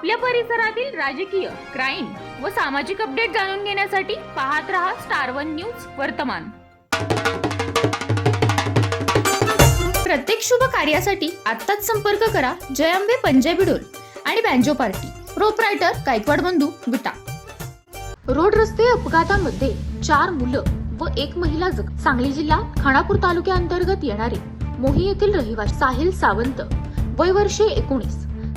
आपल्या परिसरातील राजकीय क्राईम व सामाजिक अपडेट जाणून घेण्यासाठी पाहत रहा स्टार वन न्यूज वर्तमान. प्रत्येक शुभ कार्यासाठी आत्ताच संपर्क करा जयांबे पंजाबी डोल आणि बँजो पार्टी. प्रोपरायटर गायकवाड बंधू विटा. रोड रस्ते अपघातामध्ये चार मुलं व एक महिला जख सांगली जिल्हा खानापूर तालुक्याअंतर्गत येणारे मोही येथील रहिवासी साहिल सावंत वय वर्षे एकोणीस.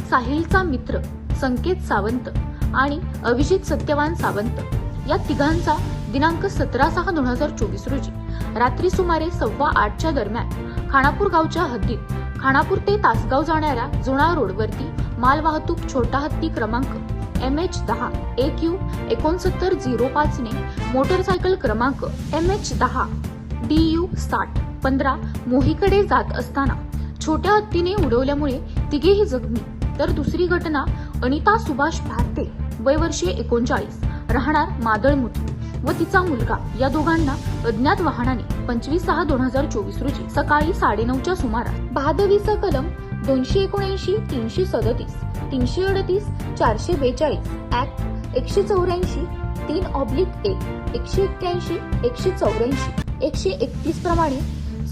साहिलचा मित्र संकेत सावंत आणि अभिजित सत्यवान सावंत या तिघांचा दिनांक सतरा सहा दोन हजार चोवीस रोजी रात्री सुमारे सव्वा आठच्या दरम्यान खानापूर गावच्या हद्दीत खानापूर ते तासगाव जाणाऱ्या जुना रोडवरती मालवाहतूक छोटा हत्ती क्रमांक एम एच दहा एक यू एकोणसत्तर झिरो पाचने मोटरसायकल क्रमांक एम एच दहा डी यू साठ पंधरा मोहीकडे जात असताना छोट्या हत्तीने उडवल्यामुळे तिघेही जखमी तर दुसरी घटना अनिता सुभाष भारते वय वर्षे एकोणचाळीस राहणार मादळमुती व तिचा मुलगा या दोघांना अज्ञात वाहनाने पंचवीस सहा दोन हजार चोवीस रोजी सकाळी साडेनऊच्या सुमारास बहादवीचा कलम दोनशे एकोणऐंशी तीनशे सदतीस तीनशे अडतीस चारशे बेचाळीस ऍक्ट एकशे चौऱ्याऐंशी तीन ऑब्लिक एक एकशे एक्क्याऐंशी एकशे चौऱ्याऐंशी एकशे एकतीस प्रमाणे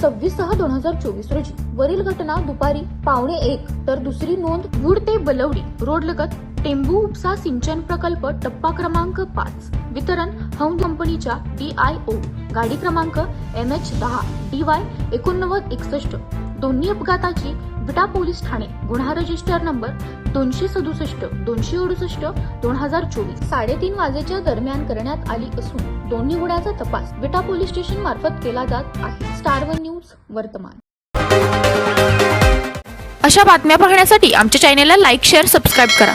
सव्वीस सहा दोन हजार चोवीस रोजी वरील घटना दुपारी पावणे एक तर दुसरी नोंद वूड ते बलवडी. रोड लगत टेंबू उपसा सिंचन प्रकल्प टप्पा क्रमांक पाच. वितरण हौंद कंपनीच्या डी आय ओ. गाडी क्रमांक एम एच दहा. डी वाय एकोणनव्वद एकसष्ट. दोन्ही अपघाताची विटा पोलीस ठाणे गुन्हा रजिस्टर नंबर दोनशे सदुसष्ट दोनशे अडुसष्ट दोन हजार चोवीस. साडेतीन वाजेच्या दरम्यान करण्यात आली असून दोन्ही गुन्ह्याचा तपास विटा पोलीस स्टेशन मार्फत केला जात आहे. स्टार वन न्यूज वर्तमान. अशा बातम्या पाहण्यासाठी आमच्या चॅनेलला लाईक शेअर सबस्क्राईब करा.